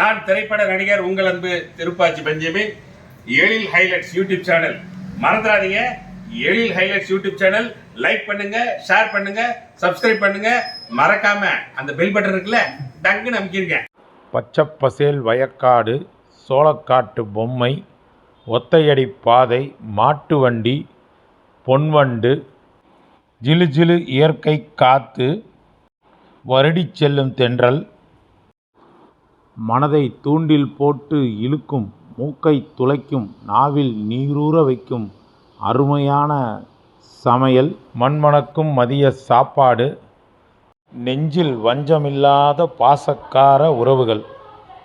நான் திரைப்பட நடிகர் உங்கள் அன்பு Tiruppachi Benjamin. Ezhil highlights YouTube channel. மறந்துடாதீங்க. Ezhil highlights YouTube channel. Like பண்ணுங்க ஷேர் பண்ணுங்க சப்ஸ்கிரைப் பண்ணுங்க. மறக்காம அந்த பெல் பட்டன் இருக்குல்ல டங்குன்னு பச்சை பச்சைப்பசேல் வயக்காடு சோளக்காட்டு பொம்மை ஒத்தையடி பாதை மாட்டு வண்டி பொன்வண்டு ஜிலு ஜிலு இயற்கை காத்து வருடி செல்லும் தென்றல் மனதை தூண்டில் போட்டு இழுக்கும் மூக்கை துளைக்கும் நாவில் நீரூற வைக்கும் அருமையான சமையல். மண்மணக்கும் மதிய சாப்பாடு. நெஞ்சில் வஞ்சமில்லாத பாசக்கார உறவுகள்.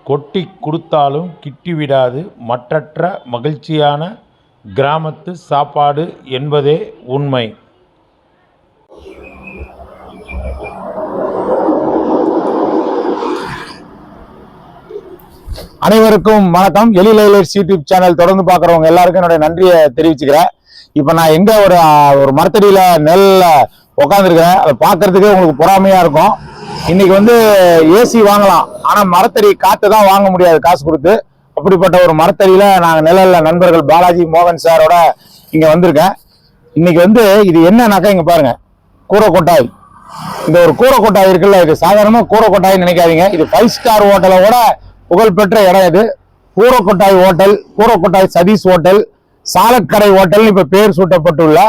கொட்டி கொடுத்தாலும் கிட்டிவிடாது மற்றற்ற மகிழ்ச்சியான கிராமத்து சாப்பாடு என்பதே உண்மை. அனைவருக்கும் வணக்கம். எலில் யூடியூப் சேனல் தொடர்ந்து பார்க்குறவங்க எல்லாருக்கும் என்னுடைய நன்றியை தெரிவிச்சுக்கிறேன். இப்போ நான் எங்கே ஒரு ஒரு மரத்தடியில் நெல்ல உட்காந்துருக்கிறேன் அதை பார்க்கறதுக்கே உங்களுக்கு பொறாமையாக இருக்கும். இன்னைக்கு வந்து ஏசி வாங்கலாம். ஆனால் மரத்தடி காற்று தான் வாங்க முடியாது காசு கொடுத்து. அப்படிப்பட்ட ஒரு மரத்தடியில் நாங்கள் நிழலில் நண்பர்கள் பாலாஜி மோகன் சாரோட இங்கே வந்திருக்கேன். இன்னைக்கு வந்து இது என்னன்னாக்கா இங்கே பாருங்கள் கூரை கொட்டாய் இந்த ஒரு கூரை கொட்டாய் இருக்குல்ல இது சாதாரணமாக கூரை கொட்டாய்னு நினைக்காதீங்க. இது ஃபைவ் ஸ்டார் ஹோட்டலை கூட புகழ்பெற்ற இடம் இது Koorakottai hotel Koorakottai Sathish hotel Salakkadai hotel இப்போ பேர் சூட்டப்பட்டுள்ள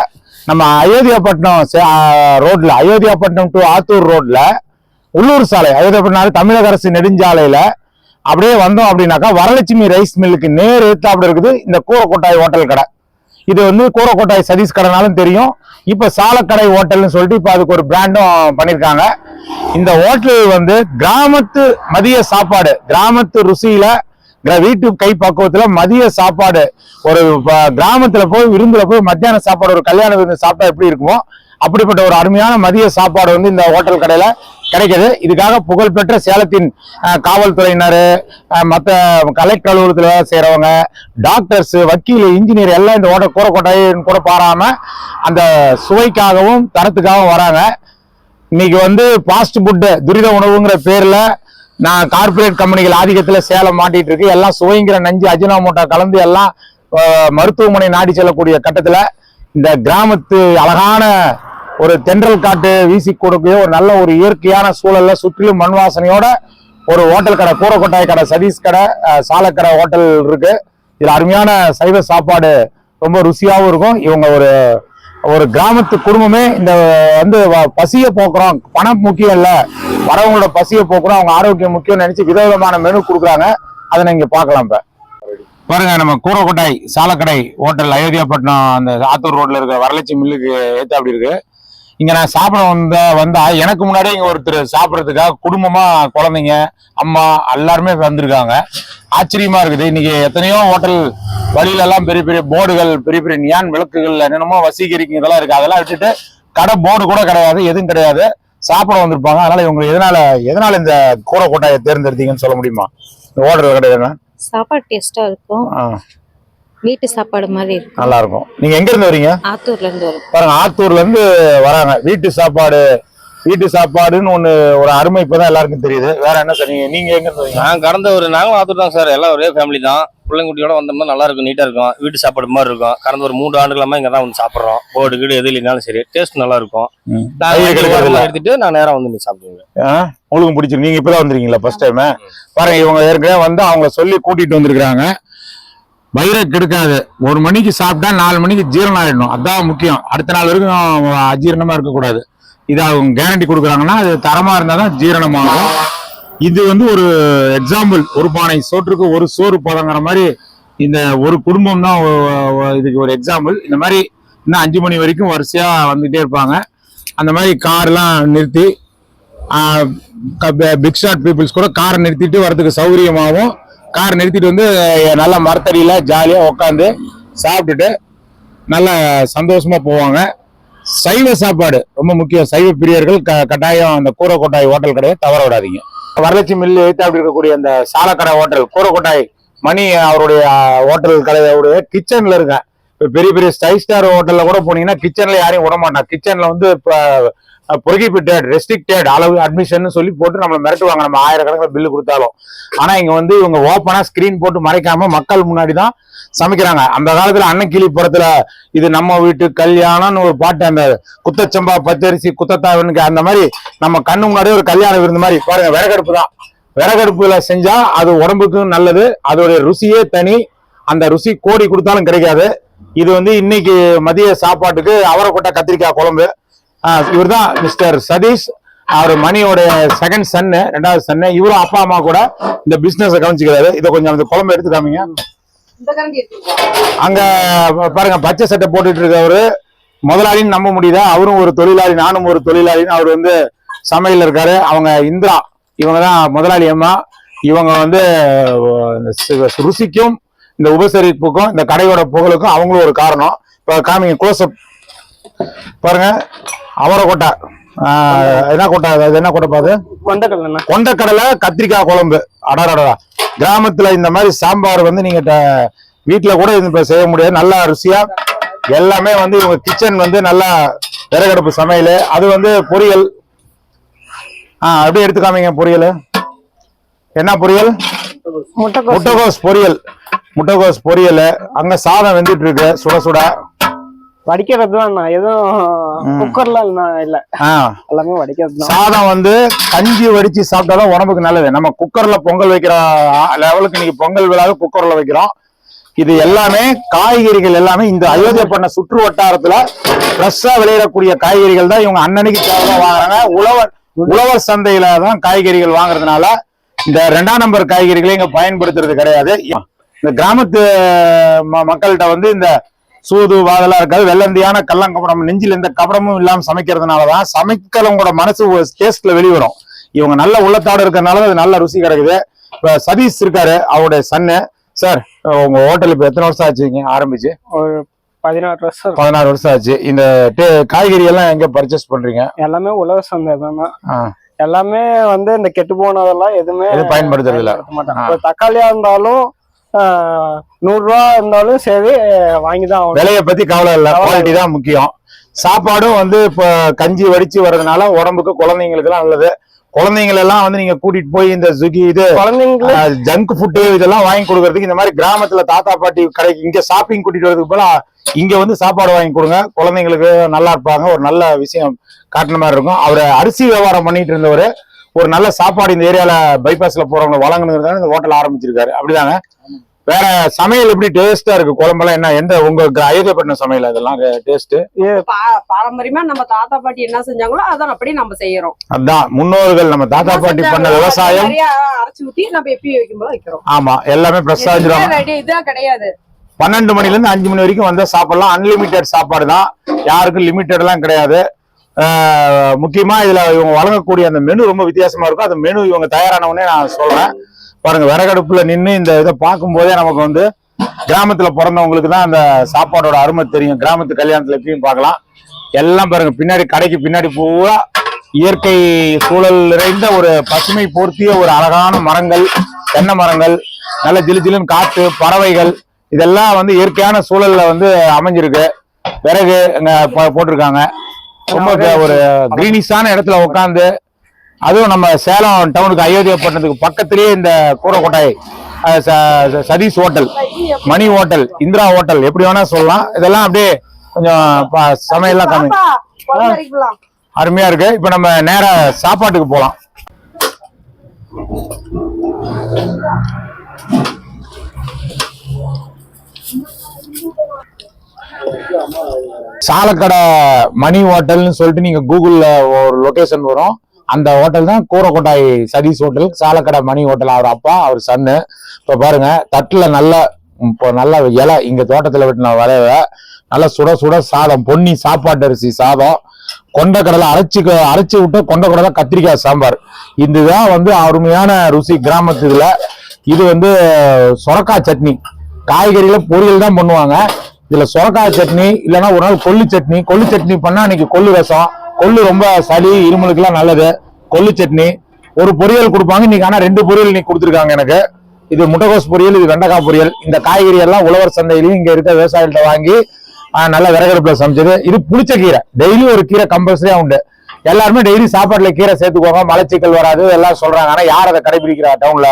நம்ம அயோத்தியாப்பட்டினம் சே- ரோட்ல அயோத்தியாப்பட்டினம் டு ஆத்தூர் ரோட்ல உள்ளூர் சாலை அயோத்தியாப்பட்டினம் தமிழக அரசு நெடுஞ்சாலையில அப்படியே வந்தோம் அப்படின்னாக்கா வரலட்சுமி ரைஸ் மில்லுக்கு நேர் அப்படி இருக்குது இந்த கூரக்கொட்டாய் ஹோட்டல் கடை. இது வந்து கூரக்கோட்டாய் சதீஷ் கடைனாலும் தெரியும். இப்போ சாலக்கடை ஹோட்டல்னு சொல்லிட்டு இப்போ அதுக்கு ஒரு பிராண்டும் பண்ணியிருக்காங்க இந்த ஹோட்டல் வந்து கிராமத்து மதிய சாப்பாடு கிராமத்து ருசியில கிர- வீட்டு கை பக்குவத்துல மதிய சாப்பாடு. ஒரு ப- கிராமத்துல போய் விருந்துல போய் மத்தியான சாப்பாடு ஒரு கல்யாண விருந்து சாப்பிட்டா எப்படி இருக்குமோ அப்படிப்பட்ட ஒரு அருமையான மதிய சாப்பாடு வந்து இந்த ஹோட்டல் கடையில கிடைக்குது. இதுக்காக புகழ்பெற்ற சேலத்தின் காவல்துறையினர் மற்ற மத்த கலெக்டர் அலுவலகத்தில் வேலை செய்யறவங்க டாக்டர்ஸ் வக்கீல் இன்ஜினியர் எல்லாம் இந்த ஓட்ட கூறக்கோட்டைன்னு கூட பாராம அந்த சுவைக்காகவும் தரத்துக்காகவும் வராங்க. இன்னைக்கு வந்து ஃபாஸ்ட் ஃபுட்டு துரித உணவுங்கிற பேரில் நான் கார்ப்பரேட் கம்பெனிகள் ஆதிக்கத்தில் சேலம் மாட்டிட்டு இருக்கு. எல்லாம் சுவைங்கிற நஞ்சு அஜினோமோட்டோ கலந்து எல்லாம் மருத்துவமனை நாடி செல்லக்கூடிய கட்டத்தில் இந்த கிராமத்து அழகான ஒரு தென்றல் காட்டு வீசி கொடுக்கக்கூடிய ஒரு நல்ல ஒரு இயற்கையான சூழல்ல சுற்றிலும் மண் வாசனையோட ஒரு ஹோட்டல் கடை கூரக்கொட்டாய் கடை சதீஷ் கடை சாலக்கடை ஹோட்டல் இருக்கு. இதுல அருமையான சைவ சாப்பாடு ரொம்ப ருசியாகவும் இருக்கும். இவங்க ஒரு ஒரு கிராமத்து குடும்பமே இந்த வந்து வ- பசியை போக்குறோம். பணம் முக்கியம் இல்ல. வரவங்களோட பசியை போக்குறோம். அவங்க ஆரோக்கியம் முக்கியம் நினைச்சு விதவிதமான மெனு கொடுக்குறாங்க. அதை நீங்க பார்க்கலாம் இப்ப. பாருங்க நம்ம கூரக்கொட்டாய் சாலக்கடை ஹோட்டல் அயோத்தியாப்பட்டினம் அந்த ஆத்தூர் ரோட்ல இருக்க வரலட்சுமி மில்லுக்கு ஏத்த அப்படி இருக்கு. இங்க நான் சாப்பிட வந்த வந்தா எனக்கு முன்னாடியே இங்க ஒருத்தர் சாப்பிடறதுக்காக குடும்பமா குழந்தைங்க அம்மா எல்லாருமே வந்திருக்காங்க. ஆச்சரியமா இருக்குது. இன்னைக்கு எத்தனையோ ஹோட்டல் வழியில எல்லாம் பெரிய பெரிய போர்டுகள் பெரிய பெரிய நியான் விளக்குகள் என்னென்னமோ வசீகரிக்கும் இதெல்லாம் இருக்கு. அதெல்லாம் விட்டுட்டு கடை போர்டு கூட கிடையாது எதுவும் கிடையாது. சாப்பிட வந்திருப்பாங்க. அதனால இவங்க எதனால எதனால இந்த கூரை கொட்டாயை தேர்ந்தெடுத்தீங்கன்னு சொல்ல முடியுமா? இந்த ஹோட்டல் கிடையாது சாப்பாடு டேஸ்டா இருக்கும். வீட்டு சாப்பாடு மாதிரி இருக்கும் நல்லா இருக்கும் நீங்க எங்க இருந்து வரீங்க? ஆத்தூர்ல இருந்து வரும் பாருங்க ஆத்தூர்ல இருந்து வராங்க. வீட்டு சாப்பாடு வீட்டு சாப்பாடுன்னு ஒண்ணு ஒரு அருமை இப்பதான் எல்லாருக்கும் தெரியுது. வேற என்ன சார் நீங்க நீங்க எங்க இருந்து வரீங்க? நான் கடந்த ஒரு நாங்களும் ஆத்தூர் தான் சார். எல்லாம் ஒரே ஃபேமிலி தான். பிள்ளைங்குட்டியோட வந்தோம்னா நல்லா இருக்கும் நீட்டா இருக்கும். வீட்டு சாப்பாடு மாதிரி இருக்கும். கடந்த ஒரு மூணு ஆண்டுகளமா இங்க தான் வந்து சாப்பிடுறோம். போர்டு கீடு எது இல்லைனாலும் சரி. டேஸ்ட் நல்லா இருக்கும் எடுத்துட்டு நான் நேரா வந்து நீ சாப்பிடுவேன்? உங்களுக்கும் பிடிச்சிருக்கு. நீங்க இப்பதான் வந்திருக்கீங்களா ஃபர்ஸ்ட் டைம் பாருங்க இவங்க ஏற்கனவே வந்து அவங்கள சொல்லி கூட்டிட்டு வந்திருக்காங்க வயிறை கெடுக்காது. ஒரு மணிக்கு சாப்பிட்டா நாலு மணிக்கு ஜீரணம் ஆயிடணும். அதான் முக்கியம். அடுத்த நாள் வரைக்கும் அஜீரணமா இருக்கக்கூடாது. இது அவங்க கேரண்டி கொடுக்குறாங்கன்னா அது தரமா இருந்தால் தான் ஜீரணமாகும். இது வந்து ஒரு எக்ஸாம்பிள் ஒரு பானை சோற்றுக்கு ஒரு சோறு போதங்கிற மாதிரி இந்த ஒரு குடும்பம் தான் இதுக்கு ஒரு எக்ஸாம்பிள் இந்த மாதிரி இன்னும் அஞ்சு மணி வரைக்கும் வரிசையா வந்துகிட்டே இருப்பாங்க. அந்த மாதிரி கார்லாம் நிறுத்தி பிக் ஷாட் பீப்புள்ஸ் கூட காரை நிறுத்திட்டு வரதுக்கு சௌகரியமாகவும் கார் நிறுத்திட்டு வந்து நல்லா மரத்தடியில் ஜாலியாக உட்காந்து சாப்பிட்டுட்டு நல்லா சந்தோஷமாக போவாங்க. சைவ சாப்பாடு ரொம்ப முக்கியம். சைவ பிரியர்கள் க- கட்டாயம் அந்த கூரக்கோட்டாய் ஹோட்டல் கடையை தவற விடாதீங்க. வரலட்சுமி மில்லு எடுத்து அப்படி இருக்கக்கூடிய அந்த சாலக்கடை ஹோட்டல் கூரக்கோட்டாய் மணி அவருடைய ஹோட்டல் கடையோடைய கிச்சனில் இருக்கேன் இப்போ பெரிய பெரிய ஃபைவ் ஸ்டார் ஹோட்டலில் கூட போனீங்கன்னா கிச்சனில் யாரையும் விட மாட்டான். கிச்சனில் வந்து இப்போ ப்ரொஹிபிட்டட் ரெஸ்ட்ரிக்டட் அளவு அட்மிஷன் சொல்லி போட்டு நம்மளை மிரட்டுவாங்க. நம்ம ஆயிரக்கணக்கில் பில்லு கொடுத்தாலும். ஆனா இங்க வந்து இவங்க ஓப்பனா ஸ்கிரீன் போட்டு மறைக்காம மக்கள் முன்னாடி தான் சமைக்கிறாங்க. அந்த காலத்துல அன்னக்கிளி புறத்துல இது நம்ம வீட்டு கல்யாணம்னு ஒரு பாட்டு அந்த குத்தச்சம்பா பச்சரிசி குத்தத்தாவனுக்கு அந்த மாதிரி நம்ம கண்ணு முன்னாடியே ஒரு கல்யாண விருந்து மாதிரி. பாருங்க விறகடுப்பு தான். விறகடுப்புல செஞ்சா அது உடம்புக்கும் நல்லது. அதோடைய ருசியே தனி. அந்த ருசி கோடி கொடுத்தாலும் கிடைக்காது. இது வந்து இன்னைக்கு மதிய சாப்பாட்டுக்கு அவரைக்கொட்டை கத்திரிக்காய் குழம்பு. இவர் தான் மிஸ்டர் சதீஷ். அவர் மணியோடைய செகண்ட் சன்னு ரெண்டாவது சன்னு இவரும் அப்பா அம்மா கூட இந்த பிசினஸ் கவனிச்சுக்கிறாரு. இதை கொஞ்சம் அந்த குழம்பு எடுத்து காமிங்க. அங்க பாருங்க பச்சை சட்டை போட்டுட்டு இருக்கவரு. முதலாளின்னு நம்ப முடியுதா? அவரும் ஒரு தொழிலாளி நானும் ஒரு தொழிலாளின்னு அவர் வந்து சமையல் இருக்காரு. அவங்க இந்திரா இவங்க தான் முதலாளி அம்மா. இவங்க வந்து ருசிக்கும் இந்த உபசரிப்புக்கும் இந்த கடையோட புகழுக்கும் அவங்களும் ஒரு காரணம். இப்போ காமிங்க க்ளோஸ்அப் பாருங்க. அவரை கொட்டை. ஆஹ், என்ன கொட்டை? என்ன கொட்டை பாது? கொண்டக்கடலை கொண்டக்கடலை கத்திரிக்காய் குழம்பு. அடடடா கிராமத்துல இந்த மாதிரி சாம்பார் வந்து நீங்க வீட்ல கூட இது இப்ப செய்ய முடியாது நல்லா ருசியா எல்லாமே வந்து இவங்க கிச்சன் வந்து நல்லா விறகடுப்பு சமையல். அது வந்து பொரியல். ஆ அப்படியே எடுத்து காமிங்க பொரியல்? என்ன பொரியல்? முட்டைகோஸ் பொரியல். முட்டைகோஸ் பொரியல். அங்க சாதம் வெந்துட்டு இருக்கு. சுட சுட. வடிக்கிறது தான் எதுவும் குக்கர்ல இல்ல. எல்லாமே வடிக்கிறது சாதம் வந்து கஞ்சி வடிச்சு சாப்பிட்டாதான் உடம்புக்கு நல்லது. நம்ம குக்கர்ல பொங்கல் வைக்கிற லெவலுக்கு இன்னைக்கு பொங்கல் விழாவை குக்கர்ல வைக்கிறோம். இது எல்லாமே காய்கறிகள் எல்லாமே இந்த அயோத்தியா பண்ண சுற்று வட்டாரத்துல ஃப்ரெஷ்ஷா விளையிடக்கூடிய காய்கறிகள் தான் இவங்க அன்னன்னைக்கு தேவை வாங்குறாங்க. உழவர் உழவர் சந்தையில தான் காய்கறிகள் வாங்குறதுனால இந்த ரெண்டாம் நம்பர் காய்கறிகளை இங்க பயன்படுத்துறது கிடையாது. இந்த கிராமத்து மக்கள்கிட்ட வந்து இந்த சூது வாதெல்லாம் இருக்காது. வெள்ளந்தியான கள்ளங்கபடம் நெஞ்சில் எந்த கபடமும் இல்லாம சமைக்கிறதுனாலதான் சமைக்கிறவங்களோட மனசு டேஸ்ட்ல வெளிவரும். இவங்க நல்ல உள்ளத்தாடு இருக்கறனால அது நல்ல ருசி கிடைக்குது. இப்ப சதீஷ் இருக்காரு அவருடைய சன்னு சார் உங்க ஹோட்டல் இப்ப எத்தனை வருஷம் ஆச்சுங்க ஆரம்பிச்சு? பதினாறு வருஷம் பதினாறு வருஷம் ஆச்சு. இந்த காய்கறி எல்லாம் எங்க பர்ச்சேஸ் பண்றீங்க? எல்லாமே உலக சந்தை தானே. எல்லாமே வந்து இந்த கெட்டு போனதெல்லாம் எதுவுமே பயன்படுத்துறது இல்ல. தக்காளியா இருந்தாலும் ஆஹ், நூறு ரூபா இருந்தாலும் சரி வாங்கி தான் விலைய பத்தி கவலை இல்ல. கவலை குவாலிட்டி தான் முக்கியம். சாப்பாடும் வந்து இப்ப கஞ்சி வடிச்சு வர்றதுனால உடம்புக்கு குழந்தைங்களுக்கு எல்லாம் நல்லது. குழந்தைங்களை எல்லாம் வந்து நீங்க கூட்டிட்டு போய் இந்த சுகி இது குழந்தைங்களுக்கு ஜங்க் ஃபுட்டு இதெல்லாம் வாங்கி கொடுக்கறதுக்கு இந்த மாதிரி கிராமத்துல தாத்தா பாட்டி கடைக்கு இங்க ஷாப்பிங் கூட்டிட்டு வரதுக்கு போல இங்க வந்து சாப்பாடு வாங்கி கொடுங்க. குழந்தைங்களுக்கு நல்லா இருப்பாங்க. ஒரு நல்ல விஷயம் காட்டுன மாதிரி இருக்கும். அவர் அரிசி வியாபாரம் பண்ணிட்டு இருந்தவர் ஒரு நல்ல சாப்பாடு இந்த ஏரியால பைபாஸ்ல போறவங்க வழங்கணுங்கிறதால இந்த ஹோட்டல் ஆரம்பிச்சிருக்காரு. அப்படிதாங்க வேற சமையல் எப்படி டேஸ்டா இருக்கு? குழம்பெல்லாம் என்ன? எந்த உங்க அயோத்தியப்பட்டினம் சமையல் அதெல்லாம்? டேஸ்ட் பாரம்பரியமா நம்ம தாத்தா பாட்டி என்ன செஞ்சாங்களோ அதான் அப்படியே நம்ம செய்யறோம். அதான் முன்னோர்கள் நம்ம தாத்தா பாட்டி பண்ண விவசாயம். அரைச்சு ஊத்தி நம்ம எப்பயும் வைக்கும்போது வைக்கிறோம். ஆமா எல்லாமே ஃப்ரெஷ்ஷா வச்சிருவாங்க எதுவுமே ready- இதா கிடையாது. பன்னெண்டு மணில இருந்து அஞ்சு மணி வரைக்கும் வந்தா சாப்பிடலாம் அன்லிமிட்டெட் சாப்பாடு தான். யாருக்கும் லிமிட்டட் எல்லாம் கிடையாது. முக்கியமா இதுல இவங்க வழங்கக்கூடிய அந்த மெனு ரொம்ப வித்தியாசமா இருக்கும். அந்த மெனு இவங்க தயாரானவனே நான் சொல்றேன். பாருங்க விறகடுப்புல நின்று இந்த இதை பார்க்கும்போதே நமக்கு வந்து கிராமத்துல பிறந்தவங்களுக்கு தான் அந்த சாப்பாடோட அருமை தெரியும். கிராமத்து கல்யாணத்துல எப்பயும் பார்க்கலாம். எல்லாம் பாருங்க பின்னாடி கடைக்கு பின்னாடி பூரா இயற்கை சூழல் நிறைந்த ஒரு பசுமை போர்த்திய ஒரு அழகான மரங்கள் தென்னை மரங்கள் நல்ல ஜிலு ஜிலுன்னு பறவைகள் இதெல்லாம் வந்து இயற்கையான சூழல்ல வந்து அமைஞ்சிருக்கு. விறகு அங்க போட்டிருக்காங்க. ரொம்ப ஒரு கிரீனிஷான இடத்துல உட்காந்து அதுவும் நம்ம சேலம் டவுனுக்கு அயோத்தியா பட்டணத்துக்கு பக்கத்திலேயே இந்த Koorakottai Satish hotel Mani hotel Indira hotel எப்படி வேணா சொல்லலாம். இதெல்லாம் அப்படியே கொஞ்சம் சமையல்லாம் கம்மி. அருமையா இருக்கு. இப்ப நம்ம நேரா சாப்பாட்டுக்கு போலாம். சாலக்கடை மணி ஹோட்டல்னு சொல்லிட்டு நீங்க கூகுள்ல ஒரு லொகேஷன் வரும். அந்த ஹோட்டல் தான் கூரக்கோட்டாய் சதீஷ் ஹோட்டல் சாலக்கடை மணி ஹோட்டல் அவர் அப்பா அவர் சன்னு இப்போ பாருங்க தட்டில் நல்ல இப்போ நல்ல இலை இங்கே தோட்டத்தில் வெட்டின வரைய நல்ல சுட சுட சாதம் பொன்னி சாப்பாட்டு அரிசி சாதம் கொண்டக்கடலை அரைச்சி அரைச்சி விட்டு கொண்டக்கடலை கத்திரிக்காய் சாம்பார். இதுதான் வந்து அருமையான ருசி கிராமத்து இதில். இது வந்து சொரக்காய் சட்னி. காய்கறியில் பொரியல் தான் பண்ணுவாங்க. இதில் சொரக்காய் சட்னி இல்லைன்னா ஒரு நாள் கொல்லு சட்னி. கொள்ளு சட்னி பண்ணால் அன்னைக்கு கொல்லி ரசம். கொள்ளு ரொம்ப சளி இருமலுக்குலாம் நல்லது. கொள்ளு சட்னி. ஒரு பொரியல் கொடுப்பாங்க. இன்னைக்கு ஆனால் ரெண்டு பொரியல் இன்னைக்கு கொடுத்துருக்காங்க எனக்கு. இது முட்டைகோஸ் பொரியல் இது வெண்டைக்காய் பொரியல். இந்த காய்கறி எல்லாம் உழவர் சந்தையிலையும் இங்கே இருக்க விவசாயிகள்ட்ட வாங்கி நல்ல விறகடுப்பில் சமைச்சது. இது புளிச்ச கீரை. டெய்லியும் ஒரு கீரை கம்பல்சரியாக உண்டு. எல்லாருமே டெய்லி சாப்பாட்டுல கீரை சேர்த்துக்கோங்க மலச்சிக்கல் வராது எல்லாம் சொல்றாங்க. ஆனா யார் அதை கடைபிடிக்கிறா டவுன்ல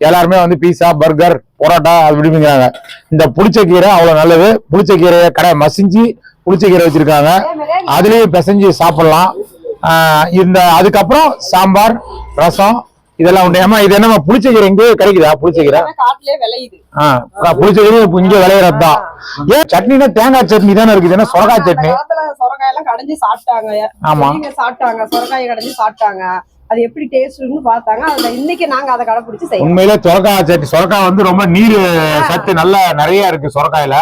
எல்லாருமே வந்து பீஸா பர்கர் பரோட்டா அப்படிங்கிறாங்க இந்த புளிச்ச கீரை அவ்வளவு நல்லது. புளிச்ச கீரையை கடை மசிஞ்சு புளிச்ச கீரை வச்சிருக்காங்க. அதுலயும் பிசைஞ்சு சாப்பிடலாம். இந்த அதுக்கப்புறம் சாம்பார் ரசம் இதெல்லாம் உண்டு. ஏமா இது என்னமா புளிச்ச கீரை எங்கேயோ கிடைக்குதா? புளிச்ச கீரை? காட்டுலயே விளையுது. ஆஹ் புளிச்ச கீரை இப்ப இங்க விளையிறது தான் ஏன் சட்னினா தேங்காய் சட்னி தானே இருக்குது. ஏன்னா சொரக்காய் சட்னி? கடைஞ்சு சாப்பிட்டாங்க. ஆமா. சாப்பிட்டாங்க. சொரக்காய் கடைஞ்சு சாப்பிட்டாங்க. அது எப்படி டேஸ்ட்னு பார்த்தாங்க. அதுல இன்னைக்கு நாங்க அதை கடைபிடிச்சு உண்மையிலே சொரக்காய் சட்னி சொரக்காய் வந்து ரொம்ப நீர் சத்து நல்ல நிறைய இருக்கு சொரக்காயில.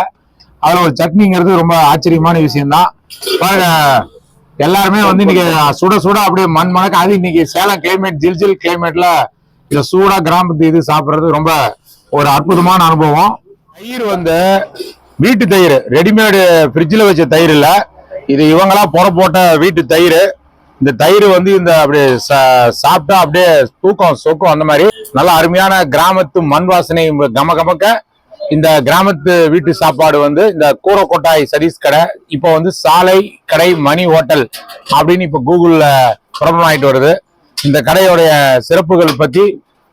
அதுல ஒரு சட்னிங்கிறது ரொம்ப ஆச்சரியமான விஷயம்தான். பாருங்க எல்லாருமே வந்து இன்னைக்கு சுட சுட அப்படியே மண் மணக்க அது இன்னைக்கு சேலம் கிளைமேட் ஜில் ஜில் கிளைமேட்ல இந்த சூடா கிராமத்து இது சாப்பிடுறது ரொம்ப ஒரு அற்புதமான அனுபவம். தயிர் வந்து வீட்டு தயிர் ரெடிமேடு ஃப்ரிட்ஜில் வச்ச தயிர் இல்லை. இது இவங்களா புற போட்ட வீட்டு தயிர். இந்த தயிர் வந்து இந்த அப்படியே சாப்பிட்டா அப்படியே தூக்கம் சொக்கும் அந்த மாதிரி. நல்ல அருமையான கிராமத்து மண் வாசனை கம கமக்க இந்த கிராமத்து வீட்டு சாப்பாடு வந்து இந்த கூரக்கோட்டாய் சர்வீஸ் கடை இப்போ வந்து சாலை கடை மணி ஹோட்டல் அப்படின்னு இப்போ கூகுளில் பிரபலம் ஆயிட்டு வருது. இந்த கடையோடைய சிறப்புகள் பற்றி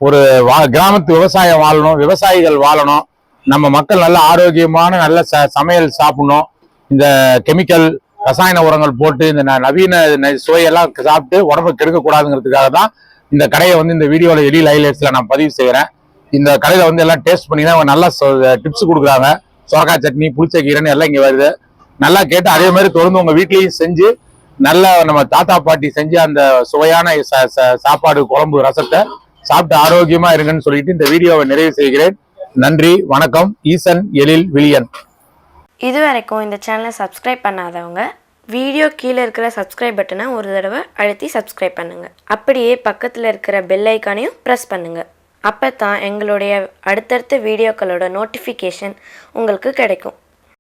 ஒரு வா- கிராமத்து விவசாயம் வாழணும் விவசாயிகள் வாழணும் நம்ம மக்கள் நல்ல ஆரோக்கியமான நல்ல ச சமையல் சாப்பிடணும். இந்த கெமிக்கல் ரசாயன உரங்கள் போட்டு இந்த ந- நவீன சுவையெல்லாம் சாப்பிட்டு உடம்பு கெடுக்கக்கூடாதுங்கிறதுக்காக தான் இந்த கடையை வந்து இந்த வீடியோவில் எளிய ஹைலைட்ஸ்ல நான் பதிவு செய்கிறேன் இந்த கடையில வந்து எல்லாம் டேஸ்ட் பண்ணி தான் அவங்க நல்லா டிப்ஸ் கொடுக்குறாங்க. சொரக்காய் சட்னி புளிச்ச கீரைன்னு எல்லாம் இங்கே வருது. நல்லா கேட்டு அதே மாதிரி தொடர்ந்து உங்கள் வீட்லேயும் செஞ்சு நல்லா நம்ம தாத்தா பாட்டி செஞ்சு அந்த சுவையான ச- ச- சாப்பாடு குழம்பு ரசத்தை சாப்பிட்டு ஆரோக்கியமாக இருங்கன்னு சொல்லிட்டு இந்த வீடியோவை நிறைவு செய்கிறேன். நன்றி வணக்கம். ஈசன் எழில் விழியன். இது வரைக்கும் இந்த சேனலை சப்ஸ்கிரைப் பண்ணாதவங்க வீடியோ கீழே இருக்கிற சப்ஸ்கிரைப் பட்டனை ஒரு தடவை அழுத்தி சப்ஸ்கிரைப் பண்ணுங்கள் அப்படியே பக்கத்தில் இருக்கிற பெல் ஐக்கானையும் ப்ரெஸ் பண்ணுங்கள் அப்போ தான் எங்களுடைய அடுத்தடுத்த வீடியோக்களோட நோட்டிஃபிகேஷன் உங்களுக்கு கிடைக்கும்.